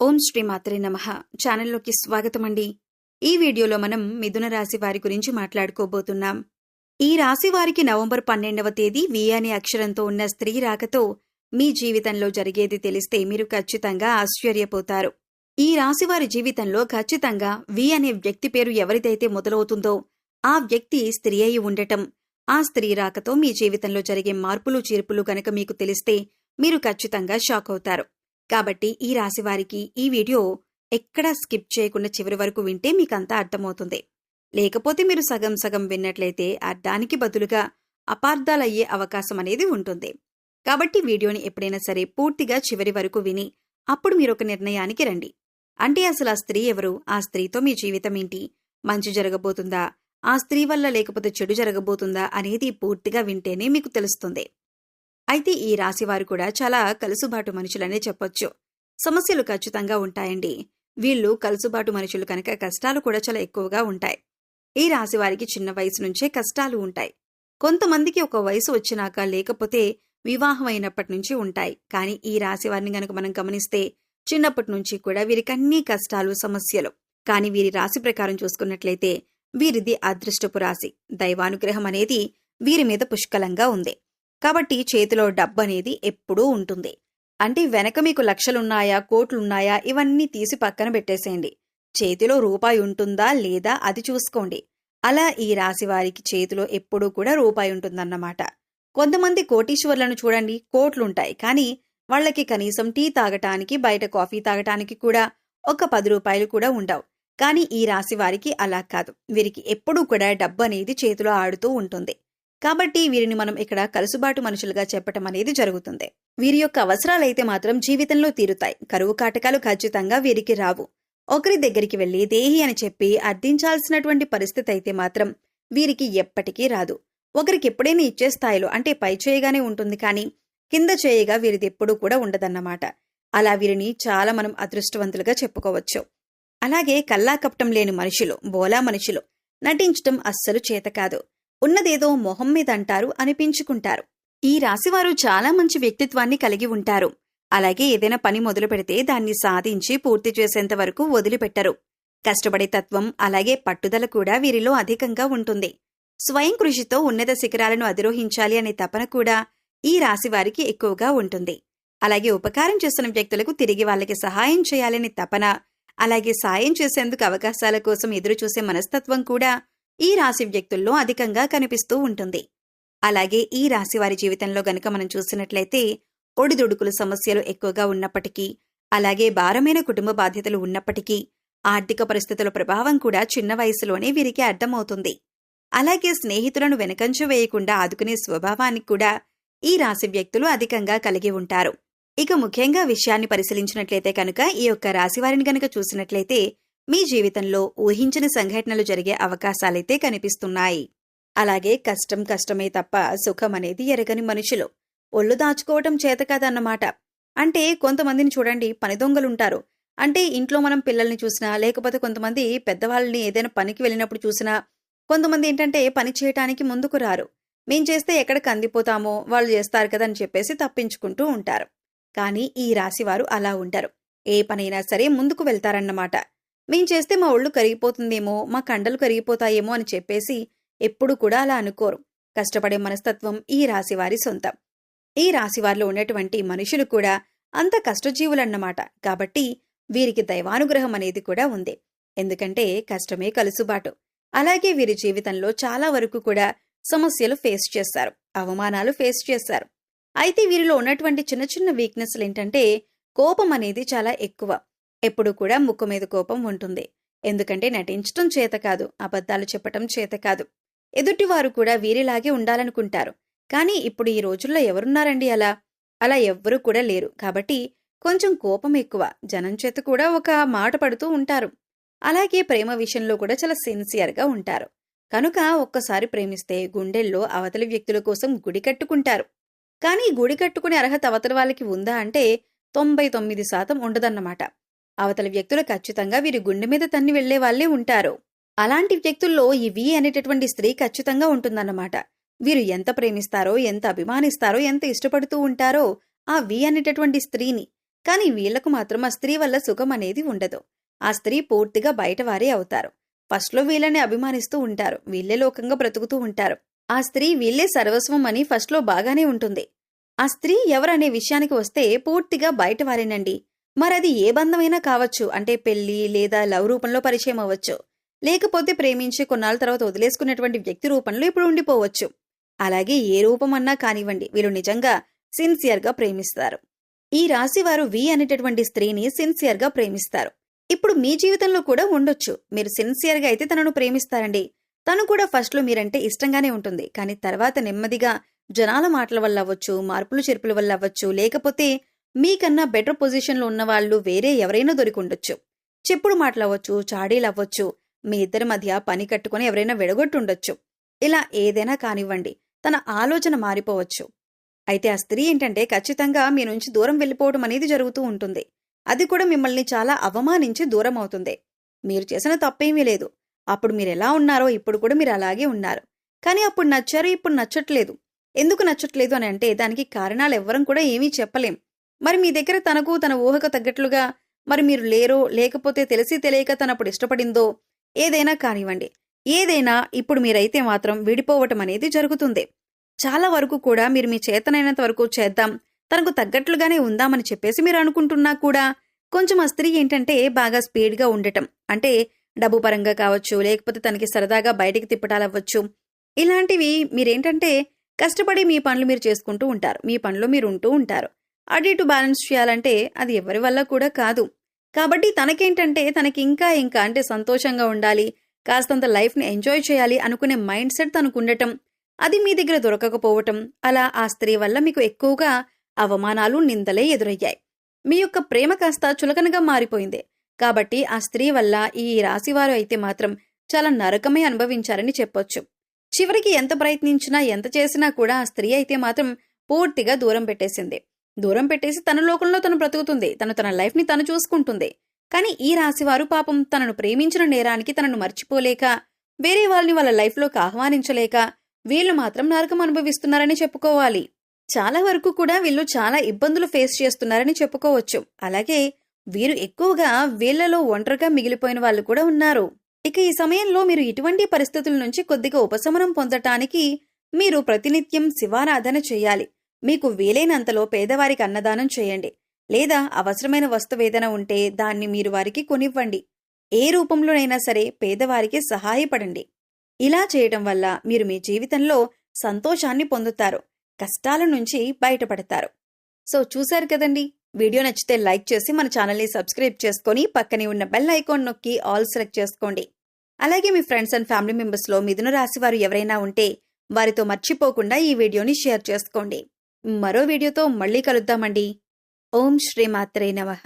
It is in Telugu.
ఓం శ్రీ మాత్రే నమ. ఛానల్లోకి స్వాగతం అండి ఈ వీడియోలో మనం మిథున రాశి వారి గురించి మాట్లాడుకోబోతున్నాం. ఈ రాశి వారికి నవంబర్ పన్నెండవ తేదీ వి అనే అక్షరంతో ఉన్న స్త్రీ రాకతో మీ జీవితంలో జరిగేది తెలిస్తే మీరు ఖచ్చితంగా ఆశ్చర్యపోతారు. ఈ రాశి వారి జీవితంలో ఖచ్చితంగా వి అనే వ్యక్తి పేరు ఎవరిదైతే మొదలవుతుందో ఆ వ్యక్తి స్త్రీ అయి ఉండటం ఆ స్త్రీ రాకతో మీ జీవితంలో జరిగే మార్పులు చీర్పులు గనక మీకు తెలిస్తే మీరు ఖచ్చితంగా షాక్ అవుతారు. కాబట్టి ఈ రాశి వారికి ఈ వీడియో ఎక్కడా స్కిప్ చేయకుండా చివరి వరకు వింటే మీకంతా అర్థమవుతుంది. లేకపోతే మీరు సగం సగం విన్నట్లయితే అర్థానికి బదులుగా అపార్థాలయ్యే అవకాశం అనేది ఉంటుంది. కాబట్టి వీడియోని ఎప్పుడైనా సరే పూర్తిగా చివరి వరకు విని అప్పుడు మీరు ఒక నిర్ణయానికి రండి. అంటే అసలు ఆ స్త్రీ ఎవరు? ఆ స్త్రీతో మీ జీవితం ఏంటి? మంచి జరగబోతుందా? ఆ స్త్రీ వల్ల లేకపోతే చెడు జరగబోతుందా? అనేది పూర్తిగా వింటేనే మీకు తెలుస్తుంది. అయితే ఈ రాశివారు కూడా చాలా కలుసుబాటు మనుషులనే చెప్పొచ్చు. సమస్యలు ఖచ్చితంగా ఉంటాయండి. వీళ్ళు కలుసుబాటు మనుషులు కనుక కష్టాలు కూడా చాలా ఎక్కువగా ఉంటాయి. ఈ రాశి వారికి చిన్న వయసు నుంచే కష్టాలు ఉంటాయి. కొంతమందికి ఒక వయసు వచ్చినాక లేకపోతే వివాహం అయినప్పటి నుంచి ఉంటాయి. కానీ ఈ రాశి వారిని గనక మనం గమనిస్తే చిన్నప్పటి నుంచి కూడా వీరికి అన్ని కష్టాలు సమస్యలు. కానీ వీరి రాశి ప్రకారం చూసుకున్నట్లయితే వీరిది అదృష్టపు రాశి. దైవానుగ్రహం అనేది వీరి మీద పుష్కలంగా ఉంది. కాబట్టి చేతిలో డబ్బు అనేది ఎప్పుడూ ఉంటుంది. అంటే వెనక మీకు లక్షలున్నాయా కోట్లున్నాయా ఇవన్నీ తీసి పక్కన పెట్టేసేయండి. చేతిలో రూపాయి ఉంటుందా లేదా అది చూసుకోండి. అలా ఈ రాశి వారికి చేతిలో ఎప్పుడూ కూడా రూపాయి ఉంటుందన్నమాట. కొంతమంది కోటీశ్వర్లను చూడండి కోట్లుంటాయి. కానీ వాళ్ళకి కనీసం టీ తాగటానికి బయట కాఫీ తాగటానికి కూడా ఒక పది రూపాయలు కూడా ఉండవు. కానీ ఈ రాశి వారికి అలా కాదు. వీరికి ఎప్పుడూ కూడా డబ్బు అనేది చేతిలో ఆడుతూ ఉంటుంది. కాబట్టి వీరిని మనం ఇక్కడ కలుసుబాటు మనుషులుగా చెప్పటం అనేది జరుగుతుంది. వీరి యొక్క అవసరాలైతే మాత్రం జీవితంలో తీరుతాయి. కరువు కాటకాలు ఖచ్చితంగా వీరికి రావు. ఒకరి దగ్గరికి వెళ్ళి దేహి అని చెప్పి అర్థించాల్సినటువంటి పరిస్థితి అయితే మాత్రం వీరికి ఎప్పటికీ రాదు. ఒకరికి ఎప్పుడైనా ఇచ్చే స్థాయిలో అంటే పై చేయగానే ఉంటుంది కానీ కింద చేయగా వీరిది ఎప్పుడూ కూడా ఉండదన్నమాట. అలా వీరిని చాలా మనం అదృష్టవంతులుగా చెప్పుకోవచ్చు. అలాగే కల్లా కప్పటం లేని మనుషులు బోలా మనుషులు నటించటం అస్సలు చేత కాదు. ఉన్నదేదో మొహం మీద అంటారు అనిపించుకుంటారు. ఈ రాశివారు చాలా మంచి వ్యక్తిత్వాన్ని కలిగి ఉంటారు. అలాగే ఏదైనా పని మొదలు పెడితే దాన్ని సాధించి పూర్తి చేసేంత వరకు వదిలిపెట్టరు. కష్టపడే తత్వం అలాగే పట్టుదల కూడా వీరిలో అధికంగా ఉంటుంది. స్వయం కృషితో ఉన్నత శిఖరాలను అధిరోహించాలి అనే తపన కూడా ఈ రాశివారికి ఎక్కువగా ఉంటుంది. అలాగే ఉపకారం చేస్తున్న వ్యక్తులకు తిరిగి వాళ్ళకి సహాయం చేయాలనే తపన అలాగే సాయం చేసేందుకు అవకాశాల కోసం ఎదురుచూసే మనస్తత్వం కూడా ఈ రాశి వ్యక్తుల్లో అధికంగా కనిపిస్తూ ఉంటుంది. అలాగే ఈ రాశి వారి జీవితంలో గనక మనం చూసినట్లయితే ఒడిదుడుకులు సమస్యలు ఎక్కువగా ఉన్నప్పటికీ అలాగే భారమైన కుటుంబ బాధ్యతలు ఉన్నప్పటికీ ఆర్థిక పరిస్థితుల ప్రభావం కూడా చిన్న వయసులోనే వీరికి అర్థమవుతుంది. అలాగే స్నేహితులను వెనకంచ వేయకుండా ఆదుకునే స్వభావానికి కూడా ఈ రాశి వ్యక్తులు అధికంగా కలిగి ఉంటారు. ఇక ముఖ్యంగా విషయాన్ని పరిశీలించినట్లయితే కనుక ఈ యొక్క రాశివారిని గనుక చూసినట్లయితే మీ జీవితంలో ఊహించని సంఘటనలు జరిగే అవకాశాలైతే కనిపిస్తున్నాయి. అలాగే కష్టం కష్టమే తప్ప సుఖం అనేది ఎరగని మనుషులు. ఒళ్ళు దాచుకోవటం చేత కాదన్నమాట. అంటే కొంతమందిని చూడండి పని దొంగలుంటారు. అంటే ఇంట్లో మనం పిల్లల్ని చూసినా లేకపోతే కొంతమంది పెద్దవాళ్ళని ఏదైనా పనికి వెళ్ళినప్పుడు చూసినా కొంతమంది ఏంటంటే పని చేయటానికి ముందుకు రారు. మేం చేస్తే ఎక్కడ కందిపోతామో వాళ్ళు చేస్తారు కదా అని చెప్పేసి తప్పించుకుంటూ ఉంటారు. కానీ ఈ రాశివారు అలా ఉంటారు ఏ పనైనా సరే ముందుకు వెళ్తారన్నమాట. మేం చేస్తే మా ఒళ్ళు కరిగిపోతుందేమో మా కండలు కరిగిపోతాయేమో అని చెప్పేసి ఎప్పుడు కూడా అలా అనుకోరు. కష్టపడే మనస్తత్వం ఈ రాశివారి సొంతం. ఈ రాశివారిలో ఉన్నటువంటి మనుషులు కూడా అంత కష్టజీవులన్నమాట. కాబట్టి వీరికి దైవానుగ్రహం అనేది కూడా ఉంది. ఎందుకంటే కష్టమే కలుసుబాటు. అలాగే వీరి జీవితంలో చాలా వరకు కూడా సమస్యలు ఫేస్ చేస్తారు. అవమానాలు ఫేస్ చేస్తారు. అయితే వీరిలో ఉన్నటువంటి చిన్న చిన్న వీక్నెస్లు ఏంటంటే కోపం అనేది చాలా ఎక్కువ. ఎప్పుడు కూడా ముక్కు మీద కోపం ఉంటుంది. ఎందుకంటే నటించటం చేత కాదు అబద్ధాలు చెప్పటం చేత కాదు. ఎదుటివారు కూడా వీరిలాగే ఉండాలనుకుంటారు. కానీ ఇప్పుడు ఈ రోజుల్లో ఎవరున్నారండి అలా? అలా ఎవ్వరూ కూడా లేరు. కాబట్టి కొంచెం కోపం ఎక్కువ. జనం చేత కూడా ఒక మాట పడుతూ ఉంటారు. అలాగే ప్రేమ విషయంలో కూడా చాలా సిన్సియర్గా ఉంటారు. కనుక ఒక్కసారి ప్రేమిస్తే గుండెల్లో అవతలి వ్యక్తుల కోసం గుడి కట్టుకుంటారు. కానీ గుడి కట్టుకునే అర్హత అవతల వాళ్ళకి ఉందా అంటే తొంభై తొమ్మిది శాతం ఉండదన్నమాట. అవతల వ్యక్తులు ఖచ్చితంగా వీరి గుండె మీద తన్ని వెళ్ళే వాళ్ళే ఉంటారు. అలాంటి వ్యక్తుల్లో ఈ వి అనేటటువంటి స్త్రీ ఖచ్చితంగా ఉంటుందన్నమాట. వీరు ఎంత ప్రేమిస్తారో ఎంత అభిమానిస్తారో ఎంత ఇష్టపడుతూ ఉంటారో ఆ వి అనేటటువంటి స్త్రీని. కానీ వీళ్ళకు మాత్రం ఆ స్త్రీ వల్ల సుఖం అనేది ఉండదు. ఆ స్త్రీ పూర్తిగా బయటవారే అవుతారు. ఫస్ట్లో వీళ్ళని అభిమానిస్తూ ఉంటారు. వీళ్ళే లోకంగా బ్రతుకుతూ ఉంటారు. ఆ స్త్రీ వీళ్ళే సర్వస్వం అని ఫస్ట్లో బాగానే ఉంటుంది. ఆ స్త్రీ ఎవరనే విషయానికి వస్తే పూర్తిగా బయటవారేనండి. మరది ఏ బంధమైనా కావచ్చు. అంటే పెళ్ళి లేదా లవ్ రూపంలో పరిచయం అవ్వచ్చు. లేకపోతే ప్రేమించి కొన్నాళ్ళ తర్వాత వదిలేసుకున్నటువంటి వ్యక్తి రూపంలో ఇప్పుడు ఉండిపోవచ్చు. అలాగే ఏ రూపం అన్నా కానివ్వండి. వీళ్ళు నిజంగా సిన్సియర్గా ప్రేమిస్తారు. ఈ రాశి వారు వి అనేటటువంటి స్త్రీని సిన్సియర్గా ప్రేమిస్తారు. ఇప్పుడు మీ జీవితంలో కూడా ఉండొచ్చు. మీరు సిన్సియర్గా అయితే తనను ప్రేమిస్తారండి. తను కూడా ఫస్ట్లో మీరంటే ఇష్టంగానే ఉంటుంది. కానీ తర్వాత నెమ్మదిగా జనాల మాటల వల్ల అవ్వచ్చు మార్పులు చెరుపుల వల్ల అవ్వచ్చు. లేకపోతే మీకన్నా బెటర్ పొజిషన్లో ఉన్న వాళ్ళు వేరే ఎవరైనా దొరికి ఉండొచ్చు చెప్పుడు మాటలు చాడీలు అవ్వచ్చు మీ ఇద్దరి మధ్య పని కట్టుకుని ఎవరైనా విడగొట్టుండొచ్చు. ఇలా ఏదైనా కానివ్వండి తన ఆలోచన మారిపోవచ్చు. అయితే ఆ స్త్రీ ఏంటంటే ఖచ్చితంగా మీ నుంచి దూరం వెళ్ళిపోవడం అనేది జరుగుతూ ఉంటుంది. అది కూడా మిమ్మల్ని చాలా అవమానించి దూరం అవుతుంది. మీరు చేసిన తప్పేమీ లేదు. అప్పుడు మీరు ఎలా ఉన్నారో ఇప్పుడు కూడా మీరు అలాగే ఉన్నారు. కానీ అప్పుడు నచ్చారు ఇప్పుడు నచ్చట్లేదు. ఎందుకు నచ్చట్లేదు అని అంటే దానికి కారణాలు ఎవ్వరం కూడా ఏమీ చెప్పలేం. మరి మీ దగ్గర తనకు తన ఊహకు తగ్గట్లుగా మరి మీరు లేరో లేకపోతే తెలిసి తెలియక తనప్పుడు ఇష్టపడిందో ఏదైనా కానివ్వండి. ఏదైనా ఇప్పుడు మీరైతే మాత్రం విడిపోవటం అనేది జరుగుతుంది. చాలా వరకు కూడా మీరు మీ చేతనైనంత వరకు చేద్దాం తనకు తగ్గట్లుగానే ఉందామని చెప్పేసి మీరు అనుకుంటున్నా కూడా కొంచెం ఆ స్త్రీ ఏంటంటే బాగా స్పీడ్గా ఉండటం. అంటే డబ్బు పరంగా కావచ్చు లేకపోతే తనకి సరదాగా బయటికి తిప్పటాలవ్వచ్చు ఇలాంటివి మీరేంటంటే కష్టపడి మీ పనులు మీరు చేసుకుంటూ ఉంటారు. మీ పనులు మీరు ఉంటూ ఉంటారు. అటు ఇటు బ్యాలెన్స్ చేయాలంటే అది ఎవరి వల్ల కూడా కాదు. కాబట్టి తనకేంటంటే తనకి ఇంకా ఇంకా అంటే సంతోషంగా ఉండాలి కాస్తంత లైఫ్ని ఎంజాయ్ చేయాలి అనుకునే మైండ్ సెట్ తనకు ఉండటం అది మీ దగ్గర దొరకకపోవటం అలా ఆ స్త్రీ వల్ల మీకు ఎక్కువగా అవమానాలు నిందలే ఎదురయ్యాయి. మీ యొక్క ప్రేమ కాస్త చులకనగా మారిపోయింది. కాబట్టి ఆ స్త్రీ వల్ల ఈ రాశివారు అయితే మాత్రం చాలా నరకమే అనుభవించారని చెప్పొచ్చు. చివరికి ఎంత ప్రయత్నించినా ఎంత చేసినా కూడా ఆ స్త్రీ అయితే మాత్రం పూర్తిగా దూరం పెట్టేసింది. దూరం పెట్టేసి తన లోకంలో తను బ్రతుకుతుంది. తను తన లైఫ్ని తను చూసుకుంటుంది. కానీ ఈ రాశివారు పాపం తనను ప్రేమించిన నేరానికి తనను మర్చిపోలేక వేరే వాళ్ళని వాళ్ళ లైఫ్లోకి ఆహ్వానించలేక వీళ్ళు మాత్రం నరకం అనుభవిస్తున్నారని చెప్పుకోవాలి. చాలా వరకు కూడా వీళ్ళు చాలా ఇబ్బందులు ఫేస్ చేస్తున్నారని చెప్పుకోవచ్చు. అలాగే వీరు ఎక్కువగా వీళ్ళలో ఒంటరిగా మిగిలిపోయిన వాళ్ళు కూడా ఉన్నారు. ఇక ఈ సమయంలో మీరు ఇటువంటి పరిస్థితుల నుంచి కొద్దిగా ఉపశమనం పొందటానికి మీరు ప్రతినిత్యం శివారాధన చేయాలి. మీకు వీలైనంతలో పేదవారికి అన్నదానం చేయండి. లేదా అవసరమైన వస్తువేదన ఉంటే దాన్ని మీరు వారికి కొనివ్వండి. ఏ రూపంలోనైనా సరే పేదవారికి సహాయపడండి. ఇలా చేయటం వల్ల మీరు మీ జీవితంలో సంతోషాన్ని పొందుతారు. కష్టాల నుంచి బయటపడతారు. సో చూశారు కదండి? వీడియో నచ్చితే లైక్ చేసి మన ఛానల్ని సబ్స్క్రైబ్ చేసుకొని పక్కనే ఉన్న బెల్ ఐకాన్ నొక్కి ఆల్ సెలెక్ట్ చేసుకోండి. అలాగే మీ ఫ్రెండ్స్ అండ్ ఫ్యామిలీ మెంబర్స్లో మిథున రాశి వారు ఎవరైనా ఉంటే వారితో మర్చిపోకుండా ఈ వీడియోని షేర్ చేసుకోండి. మరో వీడియోతో మళ్ళీ కలుద్దామండి. ఓం శ్రీమాత్రే నమః.